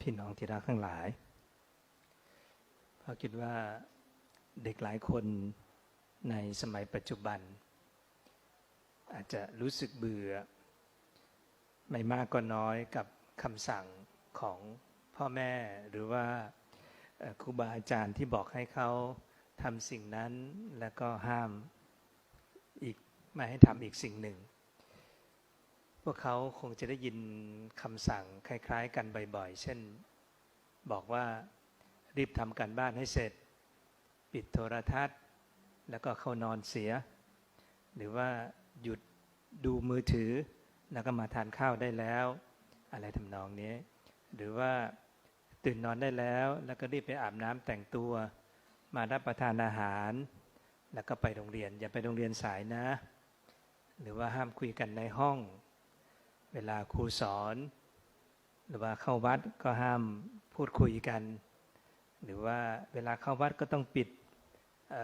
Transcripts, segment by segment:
พี่น้องที่รักทั้งหลายเพราะคิดว่าเด็กหลายคนในสมัยปัจจุบัน อาจจะรู้สึกเบื่อ ไม่มากก็น้อยกับคำสั่งของพ่อแม่หรือว่าครูบาอาจารย์ที่บอกให้เขาทำสิ่งนั้นแล้วก็ห้ามอีกไม่ให้ทำอีกสิ่งหนึ่ง พวกเขาคงจะได้ยินคำสั่งคล้าย ๆ กันบ่อยๆ เช่นบอกว่ารีบทำการบ้านให้เสร็จ ปิดโทรทัศน์ แล้วก็เข้านอนเสีย หรือว่าหยุดดูมือถือ แล้วก็มาทานข้าวได้แล้ว อะไรทำนองนี้ หรือว่าตื่นนอนได้แล้ว แล้วก็รีบไปอาบน้ำแต่งตัว มารับประทานอาหาร แล้วก็ไปโรงเรียนอย่าไปโรงเรียนสายนะ หรือว่าห้ามคุยกันในห้อง เวลาครูสอน หรือว่าเข้าวัดก็ห้ามพูดคุยกัน หรือว่าเวลาเข้าวัดก็ต้องปิดเ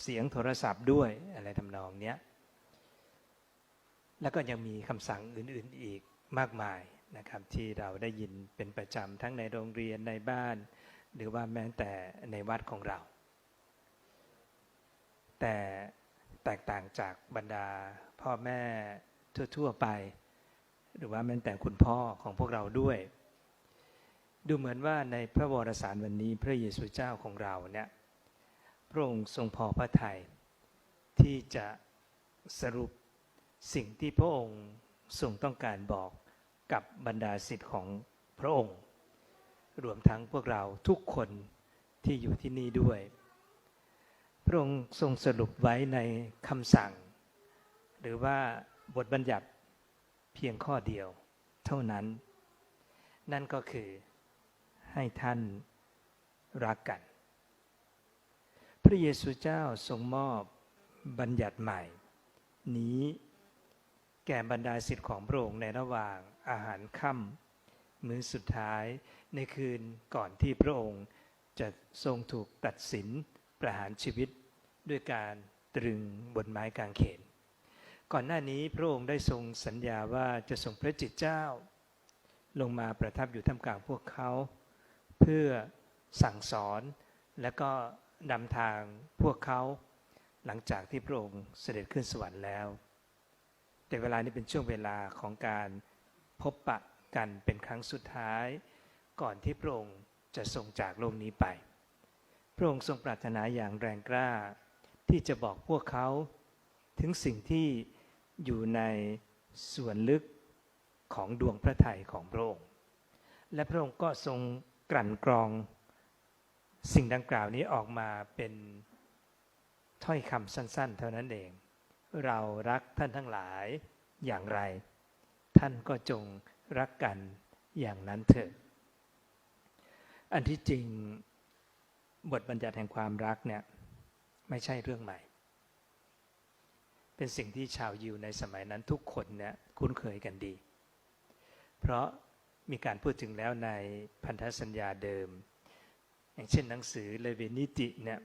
เสียงโทรศัพท์ด้วยอะไรทำนองเนี้ยแล้วก็ยังมีคำสั่งอื่นๆอีกมากมายนะครับที่เราได้ยินเป็นประจำทั้งในโรงเรียนในบ้าน หรือว่าแม้แต่ในวัดของเรา แต่แตกต่างจากบรรดาพ่อแม่ทั่ว ๆ ไป หรือว่าแม้แต่คุณพ่อของพวกเราด้วย ดูเหมือนว่าในพระวรสารวันนี้พระเยซูเจ้าของเราเนี่ยพระองค์ทรงพอพระทัยที่จะสรุปสิ่งที่พระองค์ทรงต้องการบอกกับบรรดาสิทธิ์ของพระองค์ รวมทั้งพวกเราทุกคนที่อยู่ที่นี่ด้วย พระองค์ทรงสรุปไว้ในคำสั่ง หรือว่าบทบัญญัติ พียงข้อเดียว เท่านั้น นั่นก็คือให้ท่านรักกัน พระเยซูเจ้าทรงมอบบัญญัติใหม่ นี้แก่บรรดาสิทธิ์ของพระองค์ในระหว่างอาหารค่ำมื้อสุดท้ายในคืนก่อนที่พระองค์จะทรงถูกตัดสินประหารชีวิตด้วยการตรึงบนไม้กางเขน ก่อนหน้านี้พระองค์ได้ทรงสัญญาว่าจะส่งพระจิตเจ้า ลงมาประทับอยู่ท่ามกลางพวกเขา เพื่อสั่งสอนและก็นำทางพวกเขา หลังจากที่พระองค์เสด็จขึ้นสวรรค์แล้ว แต่เวลานี้เป็นช่วงเวลาของการพบปะกันเป็นครั้งสุดท้าย ก่อนที่พระองค์จะทรงจากโลกนี้ไป พระองค์ทรงปรารถนาอย่างแรงกล้า ที่จะบอกพวกเขาถึงสิ่งที่ อยู่ในส่วนลึกของดวงพระทัยของพระองค์ และพระองค์ก็ทรงกลั่นกรอง สิ่งดังกล่าวนี้ออกมาเป็นถ้อยคำสั้น ๆ เท่านั้นเอง เรารักท่านทั้งหลายอย่างไร ท่านก็จงรักกันอย่างนั้นเถิดอันที่จริงบทบัญญัติแห่งความรักเนี่ยไม่ใช่เรื่องใหม่ เป็นสิ่งที่ชาวยิวในสมัยนั้นทุกคนเนี่ยคุ้นเคยกันดี เพราะมีการพูดถึงแล้วในพันธสัญญาเดิม อย่างเช่นหนังสือเลเวนิติเนี่ย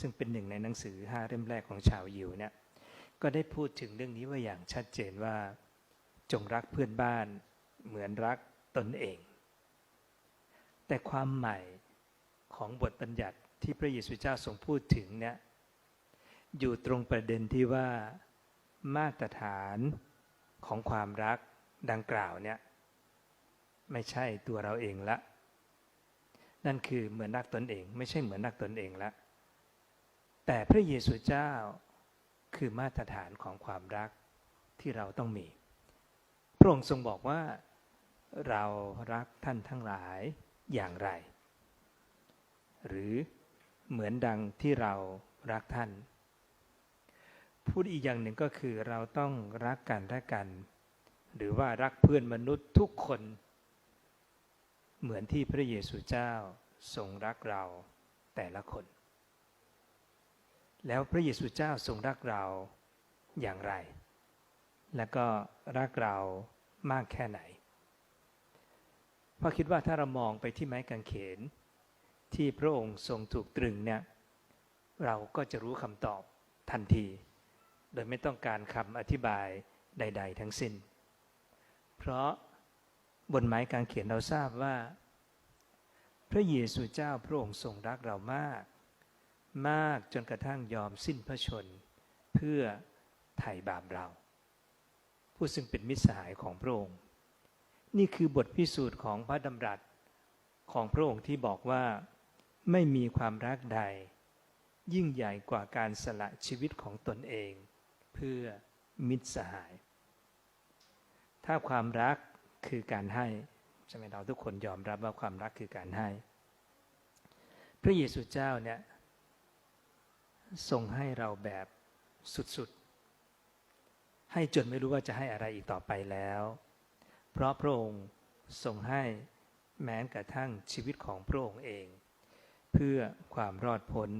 ซึ่งเป็นหนึ่งในหนังสือห้าเล่มแรกของชาวยิวเนี่ยก็ได้พูดถึงเรื่องนี้ว่าอย่างชัดเจนว่า จงรักเพื่อนบ้าน เหมือนรักตนเอง แต่ความใหม่ของบทบัญญัติที่พระเยซูเจ้าทรงพูดถึงเนี่ย อยู่ตรงประเด็นที่ว่ามาตรฐานของความรักดังกล่าวเนี่ย ไม่ใช่ตัวเราเองละ นั่นคือเหมือนรักตนเอง ไม่ใช่เหมือนรักตนเองละ แต่พระเยซูเจ้าคือมาตรฐานของความรักที่เราต้องมี พระองค์ทรงบอกว่าเรารักท่านทั้งหลายอย่างไร หรือเหมือนดังที่เรารักท่าน พูดอีกอย่างหนึ่งก็คือเราต้องรักกันและกัน หรือว่ารักเพื่อนมนุษย์ทุกคน เหมือนที่พระเยซูเจ้าทรงรักเราแต่ละคน แล้วพระเยซูเจ้าทรงรักเราอย่างไร และก็รักเรามากแค่ไหนเพราะคิดว่าถ้าเรามองไปที่ไม้กางเขน ที่พระองค์ทรงถูกตรึงเนี่ยเราก็จะรู้คำตอบทันที โดยไม่ต้องการคำอธิบายใด ๆ ทั้งสิ้น เพราะบนไม้กางเขียนเราทราบว่า พระเยซูเจ้าพระองค์ทรงรักเรามาก มากจนกระทั่งยอมสิ้นพระชน เพื่อไถ่บาปเรา ผู้ซึ่งเป็นมิตรสหายของพระองค์ นี่คือบทพิสูจน์ของพระดำรัสของพระองค์ที่บอกว่าไม่มีความรักใด ยิ่งใหญ่กว่าการสละชีวิตของตนเอง เพื่อมิตรสหาย ถ้าความรักคือการให้ใช่ไหมเราทุกคนยอมรับว่าความรักคือการให้ พระเยซูเจ้าเนี่ยทรงให้เราแบบสุดๆ ให้จนไม่รู้ว่าจะให้อะไรอีกต่อไปแล้ว เพราะพระองค์ทรงให้แม้กระทั่งชีวิตของพระองค์เอง เพื่อความรอดพ้น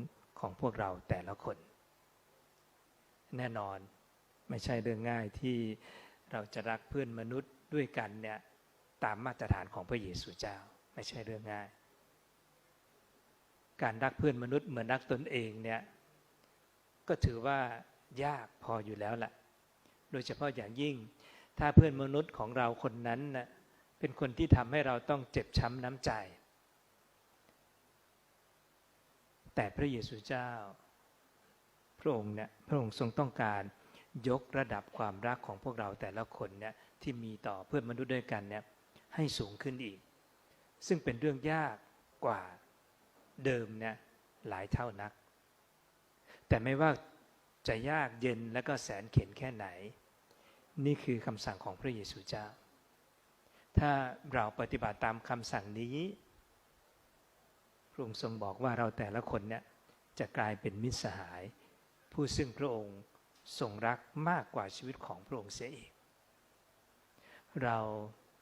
ของพวกเราแต่ละคน แน่นอน ไม่ใช่เรื่องง่ายที่เราจะรักเพื่อนมนุษย์ด้วยกันเนี่ยตามมาตรฐานของพระเยซูเจ้า ไม่ใช่เรื่องง่าย การรักเพื่อนมนุษย์เหมือนรักตนเองเนี่ยก็ถือว่ายากพออยู่แล้วแหละโดยเฉพาะอย่างยิ่ง ถ้าเพื่อนมนุษย์ของเราคนนั้นนะ่ะเป็นคนที่ทำให้เราต้องเจ็บช้ำน้ำใจ แต่พระเยซูเจ้า ระองค์เนี่ยพระองค์ทรงต้องการยกระดับความรักของพวกเราแต่ละคนเนี่ยที่มีต่อเพื่อนมนุษย์ด้วยกันเนี่ยให้สูงขึ้นอีก ซึ่งเป็นเรื่องยากกว่าเดิมเนี่ยหลายเท่านัก แต่ไม่ว่าจะยากเย็นและก็แสนเข็นแค่ไหน นี่คือคำสั่งของพระเยซูเจ้า ถ้าเราปฏิบัติตามคำสั่งนี้พระองค์ทรงบอกว่าเราแต่ละคนเนี่ยจะกลายเป็นมิตรสหาย ผู้ซึ่งพระองค์ทรงรักมากกว่าชีวิตของพระองค์เสียอีก เรา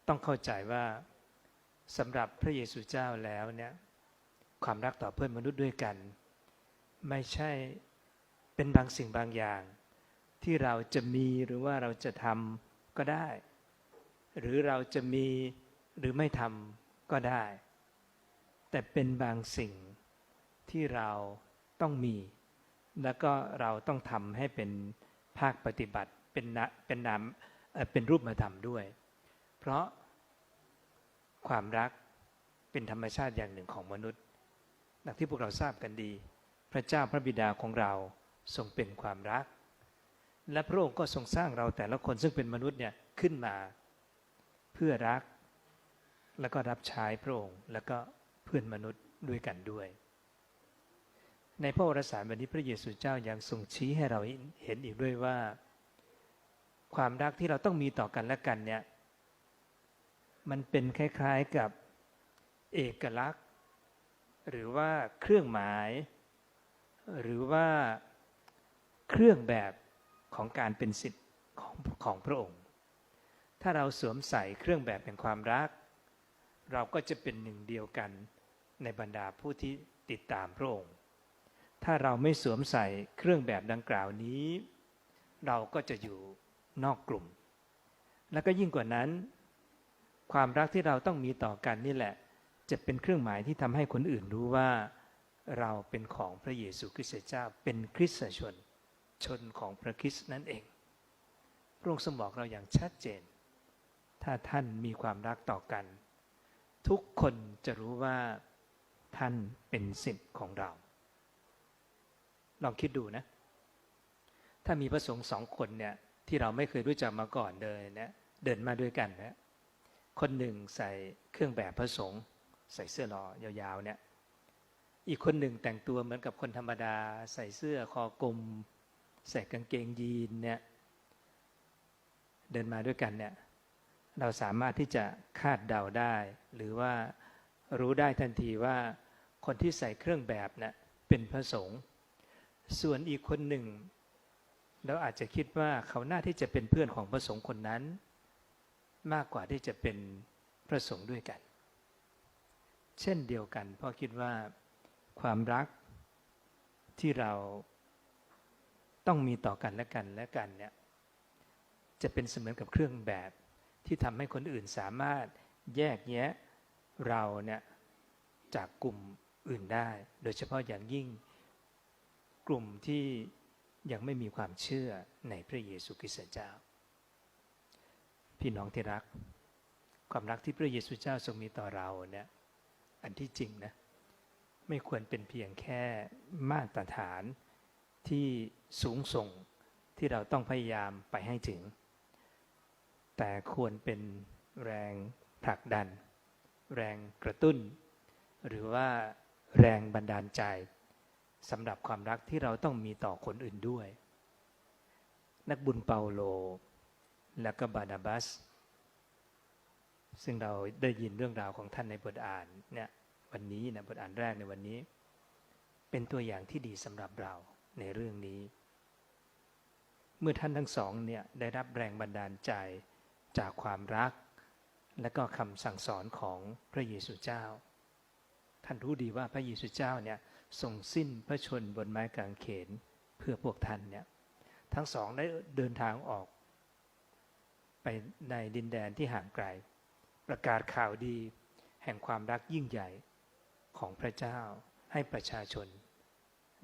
ต้องเข้าใจว่าสำหรับพระเยซูเจ้าแล้วเนี่ยความรักต่อเพื่อนมนุษย์ด้วยกัน ไม่ใช่เป็นบางสิ่งบางอย่าง ที่เราจะมีหรือว่าเราจะทำก็ได้ หรือเราจะมีหรือไม่ทำก็ได้ แต่เป็นบางสิ่งที่เราต้องมี แล้วก็เราต้องทำให้เป็นภาคปฏิบัติเป็นนะเป็นนามเป็นรูปธรรมด้วย เพราะความรักเป็นธรรมชาติอย่างหนึ่งของมนุษย์ดังที่พวกเราทราบกันดี พระเจ้าพระบิดาของเราทรงเป็นความรัก และพระองค์ก็ทรงสร้างเราแต่ละคนซึ่งเป็นมนุษย์เนี่ยขึ้นมา เพื่อรัก แล้วก็รับใช้พระองค์ แล้วก็เพื่อนมนุษย์ด้วยกันด้วย ในพระวรสารวันนี้พระเยซูเจ้ายังทรงชี้ให้เราเห็นอีกด้วยว่า ความรักที่เราต้องมีต่อกันและกันเนี่ย มันเป็นคล้ายๆกับเอกลักษณ์ หรือว่าเครื่องหมาย หรือว่าเครื่องแบบของการเป็นสิทธิ์ของของพระองค์ ถ้าเราสวมใส่เครื่องแบบแห่งความรัก เราก็จะเป็นหนึ่งเดียวกันในบรรดาผู้ที่ติดตามพระองค์ ถ้าเราไม่สวมใส่เครื่องแบบดังกล่าวนี้ เราก็จะอยู่นอกกลุ่ม แล้วก็ยิ่งกว่านั้น ความรักที่เราต้องมีต่อกันนี่แหละ จะเป็นเครื่องหมายที่ทำให้คนอื่นรู้ว่า เราเป็นของพระเยซูคริสต์เจ้าเป็นคริสตชน ชนของพระคริสต์นั่นเองพระองค์ทรงบอกเราอย่างชัดเจน ถ้าท่านมีความรักต่อกัน ทุกคนจะรู้ว่าท่านเป็นสิทธิ์ของเรา ลองคิดดูนะ ถ้ามีพระสงฆ์สองคนเนี่ย ที่เราไม่เคยรู้จักมาก่อนเลยเนี่ยเดินมาด้วยกันนะคนหนึ่งใส่เครื่องแบบพระสงฆ์ใส่เสื้อรอยาวๆเนี่ย อีกคนหนึ่งแต่งตัวเหมือนกับคนธรรมดา ใส่เสื้อคอกลม ใส่กางเกงยีนเนี่ย เดินมาด้วยกันเนี่ย เราสามารถที่จะคาดเดาได้ หรือว่ารู้ได้ทันทีว่าคนที่ใส่เครื่องแบบเนะ่ยเป็นพระสงฆ์ ส่วนอีกคนหนึ่ง เราอาจจะคิดว่าเขาหน้าที่จะเป็นเพื่อนของพระสงฆ์คนนั้น มากกว่าที่จะเป็นพระสงฆ์ด้วยกัน เช่นเดียวกันพ่อคิดว่าความรักที่เราต้องมีต่อกันและกันและกันเนี่ยจะเป็นเสมือนกับเครื่องแบบที่ทำให้คนอื่นสามารถแยกแยะเราเนี่ยจากกลุ่มอื่นได้ โดยเฉพาะอย่างยิ่ง กลุ่มที่ยังไม่มีความเชื่อในพระเยซูคริสต์เจ้า พี่น้องที่รัก ความรักที่พระเยซูเจ้าทรงมีต่อเราเนี่ยอันที่จริงนะไม่ควรเป็นเพียงแค่มาตรฐานที่สูงส่งที่เราต้องพยายามไปให้ถึง แต่ควรเป็นแรงผลักดัน แรงกระตุ้น หรือว่าแรงบันดาลใจ สำหรับความรักที่เราต้องมีต่อคนอื่นด้วย นักบุญเปาโล และก็บานาบัส ซึ่งเราได้ยินเรื่องราวของท่านในบทอ่านเนี่ยวันนี้นะบทอ่านแรกในวันนี้ เป็นตัวอย่างที่ดีสำหรับเราในเรื่องนี้ เมื่อท่านทั้งสองเนี่ยได้รับแรงบันดาลใจจากความรัก และก็คำสั่งสอนของพระเยซูเจ้า ท่านรู้ดีว่าพระเยซูเจ้าเนี่ย ทรงสิ้นพระชนบนไม้กางเขนเพื่อพวกท่านเนี่ยทั้งสองได้เดินทางออก ไปในดินแดนที่ห่างไกล ประกาศข่าวดีแห่งความรักยิ่งใหญ่ของพระเจ้าให้ประชาชน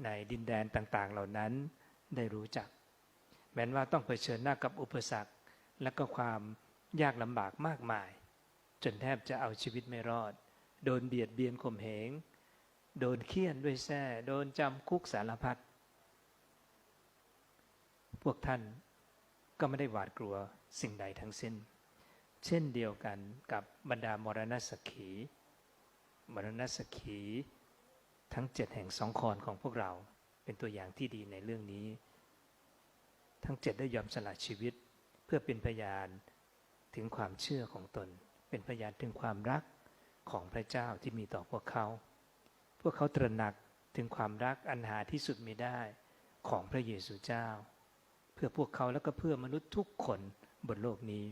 ในดินแดนต่างๆเหล่านั้นได้รู้จัก แม้นว่าต้องเผชิญหน้ากับอุปสรรค และก็ความยากลำบากมากมาย จนแทบจะเอาชีวิตไม่รอด โดนเบียดเบียนข่มเหง โดนเคี่ยนด้วยแส้โดนจำคุกสารพัดพวกท่านก็ไม่ได้หวาดกลัวสิ่งใดทั้งสิ้น เช่นเดียวกันกับบรรดามรณสขี มรณสขีทั้งเจ็ดแห่งสองคอนของพวกเราเป็นตัวอย่างที่ดีในเรื่องนี้ ทั้งเจ็ดได้ยอมสละชีวิตเพื่อเป็นพยานถึงความเชื่อของตน เป็นพยานถึงความรักของพระเจ้าที่มีต่อพวกเขา พวกเขาตระหนักถึงความรักอันหาที่สุดไม่ได้ของพระเยซูเจ้า เพื่อพวกเขาแล้วก็เพื่อมนุษย์ทุกคนบนโลกนี้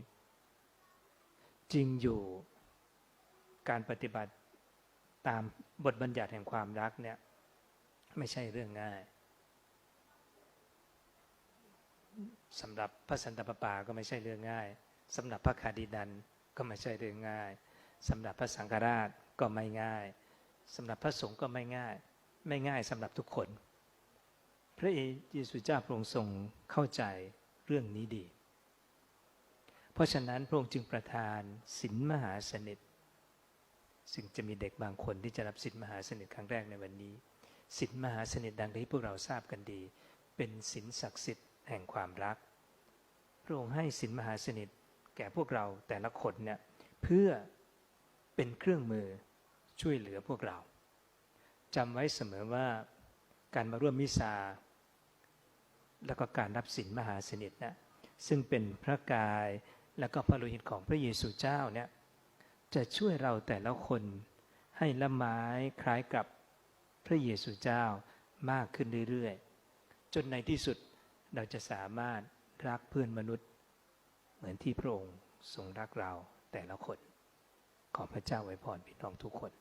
จริงอยู่การปฏิบัติตามบทบัญญัติแห่งความรักเนี่ยไม่ใช่เรื่องง่ายสำหรับพระสันตะปาปาก็ไม่ใช่เรื่องง่ายสำหรับพระคาดินันก็ไม่ใช่เรื่องง่ายสำหรับพระสังฆราชก็ไม่ง่าย สำหรับพระสงฆ์ก็ไม่ง่าย ไม่ง่ายสำหรับทุกคน พระเยซูเจ้าพระองค์ทรงเข้าใจเรื่องนี้ดี เพราะฉะนั้นพระองค์จึงประทานสินมหาสนิทซึ่งจะมีเด็กบางคนที่จะรับสินมหาสนิทครั้งแรกในวันนี้สินมหาสนิทดังที่พวกเราทราบกันดี เป็นสินศักดิ์สิทธิ์แห่งความรัก พระองค์ให้สินมหาสนิทแก่พวกเราแต่ละคนเนี่ยเพื่อเป็นเครื่องมือ ช่วยเหลือพวกเราจำไว้เสมอว่าการมาร่วมมิซาแล้วก็การรับสินมหาสนิทนะซึ่งเป็นพระกายแล้วก็พระโลหิตของพระเยซูเจ้าเนี่ยจะช่วยเราแต่ละคนให้ละไม้คล้ายกับพระเยซูเจ้ามากขึ้นเรื่อยๆ จนในที่สุดเราจะสามารถรักเพื่อนมนุษย์ เหมือนที่พระองค์ทรงรักเราแต่ละคน ขอพระเจ้าไว้พรพี่น้องทุกคน